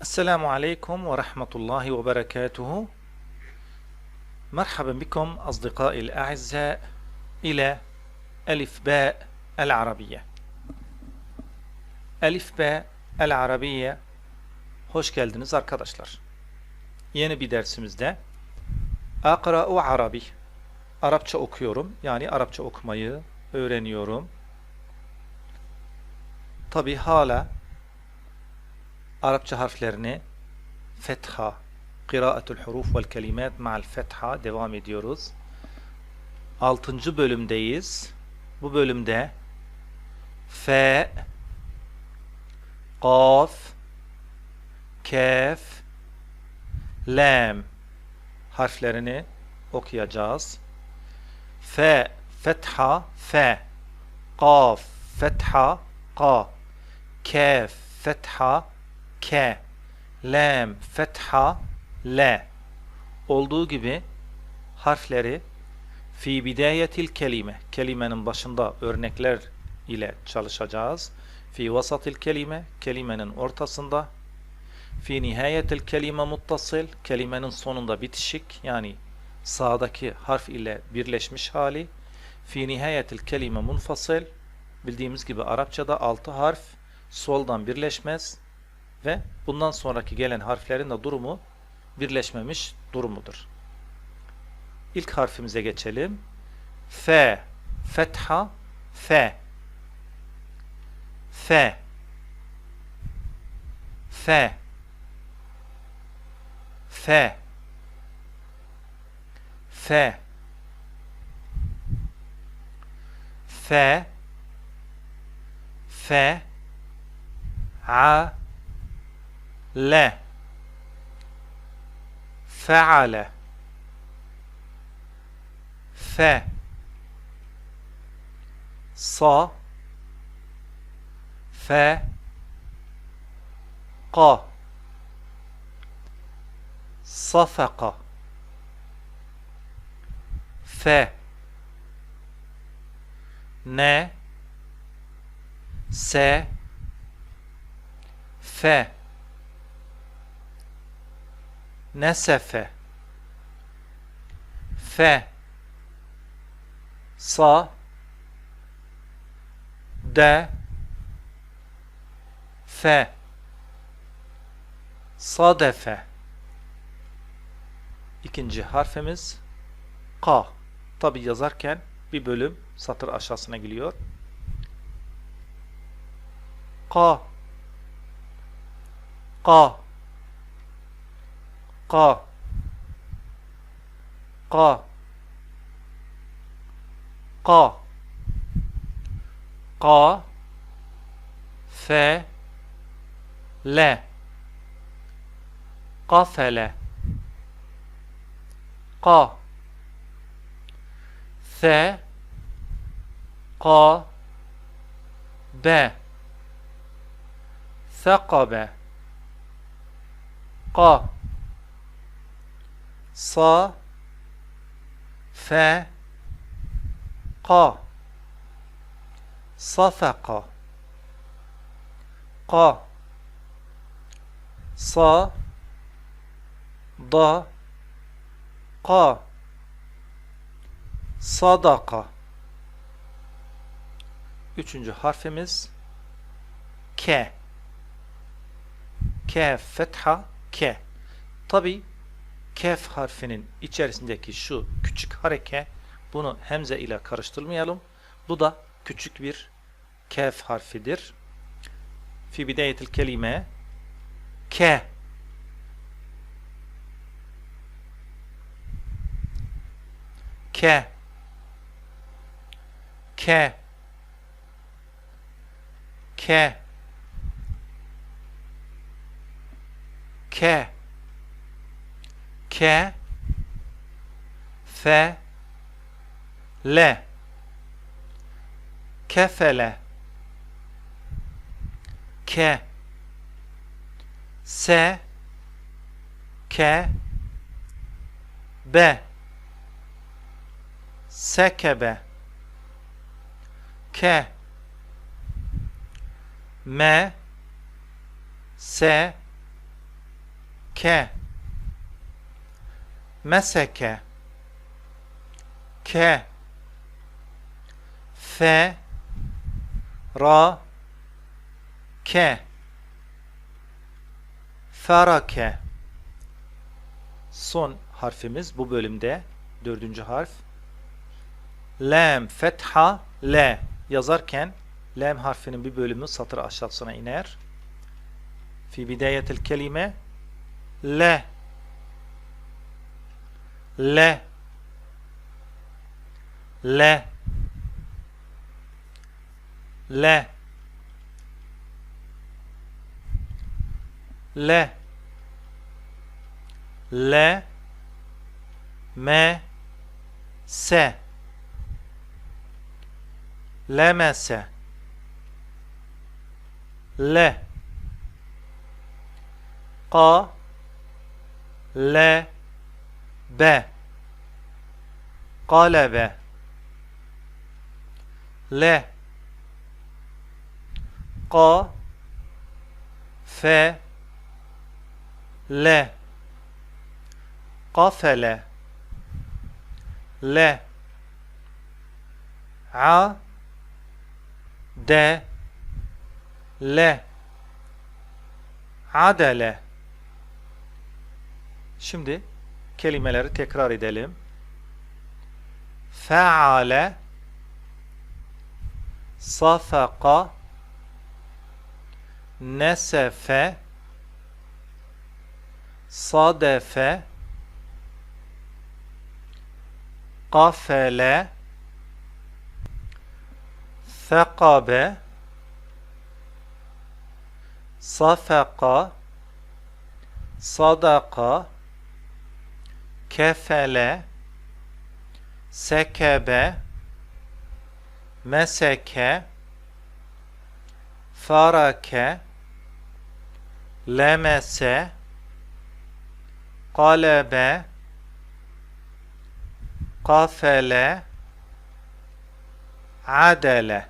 Esselamu Aleyküm ve Rahmetullahi ve Berekatuhu Merhaben bikum asdikai el-a'izza ile Elif B el-Arabiye Elif B el-Arabiye Hoş geldiniz arkadaşlar. Yeni bir dersimizde Akra'u Arabi Arapça okuyorum. Yani Arapça okumayı öğreniyorum. Tabi hala Arapça harflerini fetha, kıraatul huruf vel kelimat ma'al fetha devam ediyoruz. Altıncı bölümdeyiz. Bu bölümde qaf, kaf, lam harflerini okuyacağız. Fe, fetha, fe, qaf, fetha, qa, kaf, fetha, ke, lam, fetha, le olduğu gibi harfleri fi bidayetil kelime kelimenin başında örnekler ile çalışacağız. Fi vasatil kelime kelimenin ortasında. Fi nihayetil kelime muttasıl kelimenin sonunda bitişik yani sağdaki harf ile birleşmiş hali. Fi nihayetil kelime munfasıl bildiğimiz gibi Arapçada altı harf soldan birleşmez ve bundan sonraki gelen harflerin de durumu birleşmemiş durumudur. İlk harfimize geçelim. F, fetha, F. F. F. F. F. F. F. A. ل فعل. ف. ص. ف. ق. صفق. ف. ن. س. ف. nesefe fe. Sa. De. Fe. Sadefe ikinci harfimiz ka. Tabi yazarken bir bölüm satır aşağısına geliyor ka. Ka. Ka. Ka. Ka. Ka. Fe. Le. Kafele. Ka. Se. Ka. Be. Sekabe. Ka sa fe ka. Safaka ka. Sa da ka. Sadaka üçüncü harfimiz ke. Ke fetha ke. Tabi kef harfinin içerisindeki şu küçük hareke bunu hemze ile karıştırmayalım. Bu da küçük bir kef harfidir. Fi bidayetil kelime K K K K K K F L. Kefele. K. S. K. B. Sekebe. Ke me se ke meseke. Ke fe ra. Ke ferake. Son harfimiz bu bölümde. Dördüncü harf. Lam fetha l yazarken lam harfinin bir bölümü satır aşağısına iner. Fi bidayetil kelime le le le le le le me se lemese le qa le be. Qalebe le. Qa fe le. Qafele le. A. De le. Adele. Şimdi kelimeleri tekrar edelim. Feale Safaka Nesefe Sadefe Kafele Thekabe Safaka Sadaka Kefele Sekebe Meseke Farake Lemese Kalebe Kafele Adele